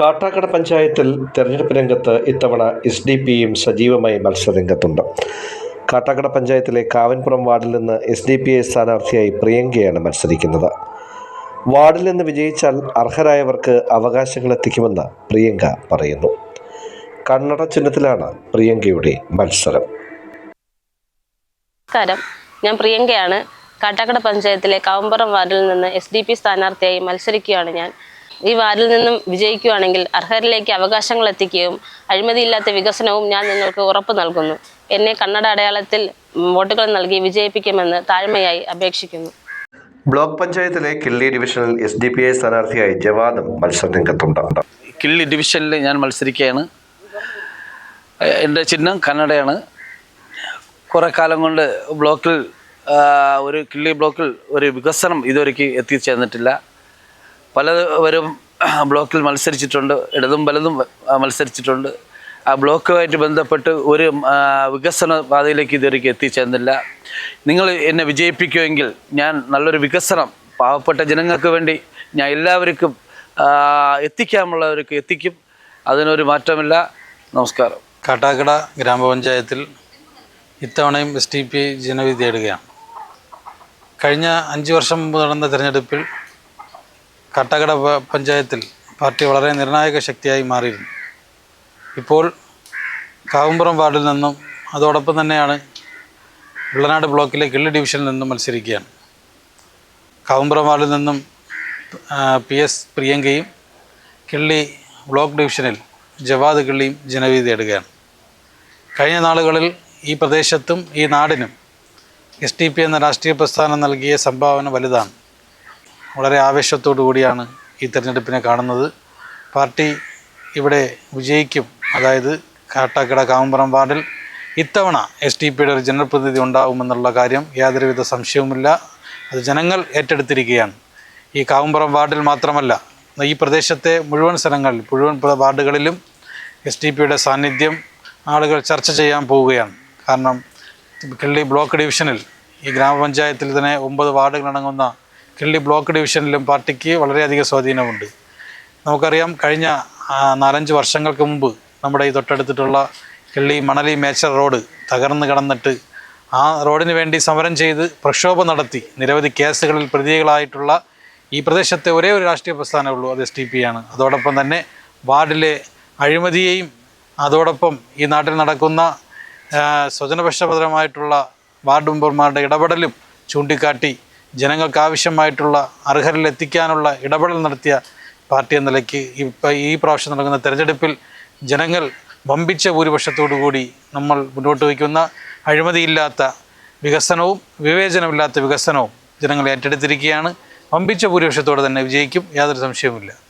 കാട്ടാക്കട പഞ്ചായത്തിൽ തെരഞ്ഞെടുപ്പ് രംഗത്ത് ഇത്തവണ എസ് ഡി പിയും സജീവമായി മത്സരരംഗത്തുണ്ട്. കാട്ടാക്കട പഞ്ചായത്തിലെ കാവൻപുറം വാർഡിൽ നിന്ന് എസ് ഡി പി ഐ സ്ഥാനാർത്ഥിയായി പ്രിയങ്കയാണ് മത്സരിക്കുന്നത്. വാർഡിൽ നിന്ന് വിജയിച്ചാൽ അർഹരായവർക്ക് അവകാശങ്ങൾ എത്തിക്കുമെന്ന് പ്രിയങ്ക പറയുന്നു. കണ്ണട ചിഹ്നത്തിലാണ് പ്രിയങ്കയുടെ മത്സരം. നമസ്കാരം. ഞാൻ പ്രിയങ്കയാണ്. കാട്ടാക്കട പഞ്ചായത്തിലെ കാവമ്പുറം വാർഡിൽ നിന്ന് എസ് ഡി പി സ്ഥാനാർത്ഥിയായി മത്സരിക്കുകയാണ് ഞാൻ. ഈ വാർഡിൽ നിന്നും വിജയിക്കുകയാണെങ്കിൽ അർഹരിലേക്ക് അവകാശങ്ങൾ എത്തിക്കുകയും അഴിമതിയില്ലാത്ത വികസനവും ഞാൻ നിങ്ങൾക്ക് ഉറപ്പ് നൽകുന്നു. എന്നെ കന്നഡ അടയാളത്തിൽ വോട്ടുകൾ നൽകി വിജയിപ്പിക്കുമെന്ന് താഴ്മയായി അപേക്ഷിക്കുന്നു. ബ്ലോക്ക് പഞ്ചായത്തിലെ കിള്ളി ഡിവിഷനിൽ എസ് ഡി പി ഐ സ്ഥാനാർത്ഥിയായി ജവാദും മത്സരരംഗത്തുണ്ട്. കിള്ളി ഡിവിഷനിൽ ഞാൻ മത്സരിക്കുകയാണ്. എന്റെ ചിഹ്നം കന്നഡയാണ്. കുറേ കാലം കൊണ്ട് ബ്ലോക്കിൽ ഒരു കിള്ളി ബ്ലോക്കിൽ ഒരു വികസനം ഇതുവരേക്ക് എത്തിച്ചേർന്നിട്ടില്ല. പലവരും ബ്ലോക്കിൽ മത്സരിച്ചിട്ടുണ്ട് ഇടതും വലതും ആ, മത്സരിച്ചിട്ടുണ്ട്. ആ ബ്ലോക്കുമായിട്ട് ബന്ധപ്പെട്ട് ഒരു വികസന പാതയിലേക്ക് ഇതുവരെ എത്തിച്ചേർന്നില്ല. നിങ്ങൾ എന്നെ വിജയിപ്പിക്കുമെങ്കിൽ ഞാൻ നല്ലൊരു വികസനം പാവപ്പെട്ട ജനങ്ങൾക്ക് വേണ്ടി ഞാൻ എല്ലാവർക്കും എത്തിക്കാമുള്ളവർക്ക് എത്തിക്കും. അതിനൊരു മാറ്റമില്ല. നമസ്കാരം. കാട്ടാക്കട ഗ്രാമപഞ്ചായത്തിൽ ഇത്തവണയും എസ് ടി പി ജനവിധി തേടുകയാണ് കഴിഞ്ഞ അഞ്ച് വർഷം മുമ്പ് നടന്ന തിരഞ്ഞെടുപ്പിൽ കാട്ടാക്കട പ- പഞ്ചായത്തിൽ പാർട്ടി വളരെ നിർണായക ശക്തിയായി മാറിയിരുന്നു. ഇപ്പോൾ കാവുംപുറം വാർഡിൽ നിന്നും അതോടൊപ്പം തന്നെയാണ് വെള്ളനാട് ബ്ലോക്കിലെ കിള്ളി ഡിവിഷനിൽ നിന്നും മത്സരിക്കുകയാണ്. കാവുംപുറം വാർഡിൽ നിന്നും പി എസ് പ്രിയങ്കയും കിള്ളി ബ്ലോക്ക് ഡിവിഷനിൽ ജവാദ് കിള്ളിയും ജനവിധി തേടുകയാണ് കഴിഞ്ഞ നാളുകളിൽ ഈ പ്രദേശത്തും ഈ നാടിനും എസ് ടി പി എന്ന രാഷ്ട്രീയ പ്രസ്ഥാനം നൽകിയ സംഭാവന വലുതാണ്. വളരെ ആവേശത്തോടു കൂടിയാണ് ഈ തെരഞ്ഞെടുപ്പിനെ കാണുന്നത്. പാർട്ടി ഇവിടെ വിജയിക്കും. അതായത് കാട്ടാക്കട കാമ്പറം വാർഡിൽ ഇത്തവണ എസ് ടി പിയുടെ ഒരു ജനപ്രതിനിധി ഉണ്ടാവുമെന്നുള്ള കാര്യം യാതൊരുവിധ സംശയവുമില്ല. അത് ജനങ്ങൾ ഏറ്റെടുത്തിരിക്കുകയാണ്. ഈ കാവുംപുറം വാർഡിൽ മാത്രമല്ല ഈ പ്രദേശത്തെ മുഴുവൻ സ്ഥലങ്ങളിൽ മുഴുവൻ വാർഡുകളിലും എസ് ടി പിയുടെ സാന്നിധ്യം ആളുകൾ ചർച്ച ചെയ്യാൻ പോവുകയാണ്. കാരണം കിള്ളി ബ്ലോക്ക് ഡിവിഷനിൽ ഈ ഗ്രാമപഞ്ചായത്തിൽ തന്നെ ഒമ്പത് വാർഡുകളടങ്ങുന്ന കിള്ളി ബ്ലോക്ക് ഡിവിഷനിലും പാർട്ടിക്ക് വളരെയധികം സ്വാധീനമുണ്ട്. നമുക്കറിയാം കഴിഞ്ഞ നാലഞ്ച് വർഷങ്ങൾക്ക് മുമ്പ് നമ്മുടെ ഈ തൊട്ടടുത്തിട്ടുള്ള കിള്ളി മണലി മേച്ചർ റോഡ് തകർന്നു കിടന്നിട്ട് ആ റോഡിന് വേണ്ടി സമരം ചെയ്ത് പ്രക്ഷോഭം നടത്തി. നിരവധി കേസുകളിൽ പ്രതികളായിട്ടുള്ള ഈ പ്രദേശത്തെ ഒരേ ഒരു രാഷ്ട്രീയ പ്രസ്ഥാനമേ ഉള്ളൂ അത് എസ് ടി പി ആണ്. അതോടൊപ്പം തന്നെ വാർഡിലെ അഴിമതിയെയും അതോടൊപ്പം ഈ നാട്ടിൽ നടക്കുന്ന സ്വജനപക്ഷപരമായിട്ടുള്ള വാർഡ് മെമ്പർമാരുടെ ഇടപെടലും ചൂണ്ടിക്കാട്ടി ജനങ്ങൾക്ക് ആവശ്യമായിട്ടുള്ള അർഹരിൽ എത്തിക്കാനുള്ള ഇടപെടൽ നടത്തിയ പാർട്ടി എന്ന നിലയ്ക്ക് ഇപ്പം ഈ പ്രാവശ്യം നടക്കുന്ന തെരഞ്ഞെടുപ്പിൽ ജനങ്ങൾ വമ്പിച്ച ഭൂരിപക്ഷത്തോടു കൂടി നമ്മൾ മുന്നോട്ട് വയ്ക്കുന്ന അഴിമതിയില്ലാത്ത വികസനവും വിവേചനമില്ലാത്ത വികസനവും ജനങ്ങൾ ഏറ്റെടുത്തിരിക്കുകയാണ്. വമ്പിച്ച ഭൂരിപക്ഷത്തോടെ തന്നെ വിജയിക്കും. യാതൊരു സംശയവുമില്ല.